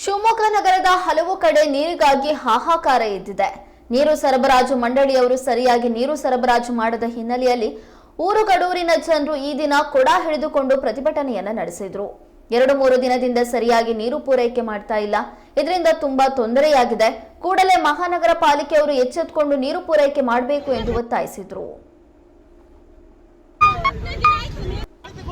ಶಿವಮೊಗ್ಗ ನಗರದ ಹಲವು ಕಡೆ ನೀರಿಗಾಗಿ ಹಾಹಾಕಾರ ಎದ್ದಿದೆ. ನೀರು ಸರಬರಾಜು ಮಂಡಳಿಯವರು ಸರಿಯಾಗಿ ನೀರು ಸರಬರಾಜು ಮಾಡದ ಹಿನ್ನೆಲೆಯಲ್ಲಿ ಊರುಗಡೂರಿನ ಜನರು ಈ ದಿನ ಕೊಡ ಹಿಡಿದುಕೊಂಡು ಪ್ರತಿಭಟನೆಯನ್ನ ನಡೆಸಿದ್ರು. ಎರಡು ಮೂರು ದಿನದಿಂದ ಸರಿಯಾಗಿ ನೀರು ಪೂರೈಕೆ ಮಾಡ್ತಾ ಇಲ್ಲ. ಇದರಿಂದ ತುಂಬಾ ತೊಂದರೆಯಾಗಿದೆ. ಕೂಡಲೇ ಮಹಾನಗರ ಪಾಲಿಕೆಯವರು ಎಚ್ಚೆತ್ತುಕೊಂಡು ನೀರು ಪೂರೈಕೆ ಮಾಡಬೇಕು ಎಂದು ಒತ್ತಾಯಿಸಿದ್ರು.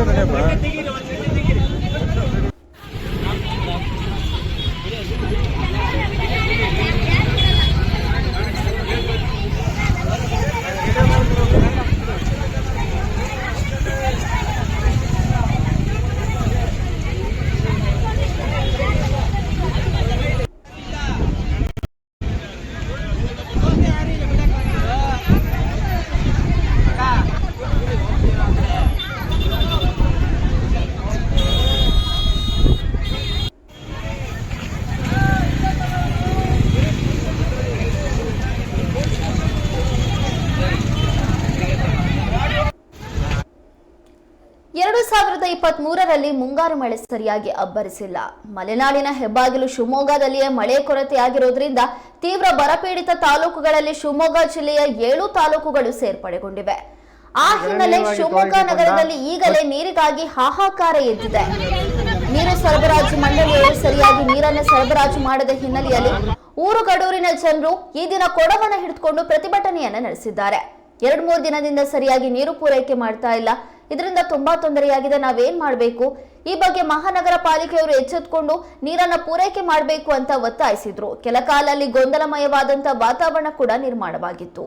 ¿Qué es lo ಎರಡು ಸಾವಿರದ ಇಪ್ಪತ್ತ್ ಮೂರರಲ್ಲಿ ಮುಂಗಾರು ಮಳೆ ಸರಿಯಾಗಿ ಅಬ್ಬರಿಸಿಲ್ಲ. ಮಲೆನಾಡಿನ ಹೆಬ್ಬಾಗಿಲು ಶಿವಮೊಗ್ಗದಲ್ಲಿಯೇ ಮಳೆ ಕೊರತೆಯಾಗಿರುವುದರಿಂದ ತೀವ್ರ ಬರಪೀಡಿತ ತಾಲೂಕುಗಳಲ್ಲಿ ಶಿವಮೊಗ್ಗ ಜಿಲ್ಲೆಯ ಏಳು ತಾಲೂಕುಗಳು ಸೇರ್ಪಡೆಗೊಂಡಿವೆ. ಆ ಹಿನ್ನೆಲೆ ಶಿವಮೊಗ್ಗ ನಗರದಲ್ಲಿ ಈಗಲೇ ನೀರಿಗಾಗಿ ಹಾಹಾಕಾರ ಎದ್ದಿದೆ. ನೀರು ಸರಬರಾಜು ಮಂಡಳಿಯವರು ಸರಿಯಾಗಿ ನೀರನ್ನು ಸರಬರಾಜು ಮಾಡದ ಹಿನ್ನೆಲೆಯಲ್ಲಿ ಊರುಗಡೂರಿನ ಜನರು ಈ ದಿನ ಕೊಡವನ್ನು ಹಿಡಿದುಕೊಂಡು ಪ್ರತಿಭಟನೆಯನ್ನ ನಡೆಸಿದ್ದಾರೆ. ಎರಡ್ ಮೂರು ದಿನದಿಂದ ಸರಿಯಾಗಿ ನೀರು ಪೂರೈಕೆ ಮಾಡ್ತಾ ಇಲ್ಲ. ಇದರಿಂದ ತುಂಬಾ ತೊಂದರೆಯಾಗಿದೆ. ನಾವೇನ್ ಮಾಡಬೇಕು? ಈ ಬಗ್ಗೆ ಮಹಾನಗರ ಪಾಲಿಕೆಯವರು ಎಚ್ಚೆತ್ಕೊಂಡು ನೀರನ್ನ ಪೂರೈಕೆ ಮಾಡಬೇಕು ಅಂತ ಒತ್ತಾಯಿಸಿದ್ರು. ಕೆಲ ಕಾಲ ಅಲ್ಲಿ ಗೊಂದಲಮಯವಾದಂತ ವಾತಾವರಣ ಕೂಡ ನಿರ್ಮಾಣವಾಗಿತ್ತು.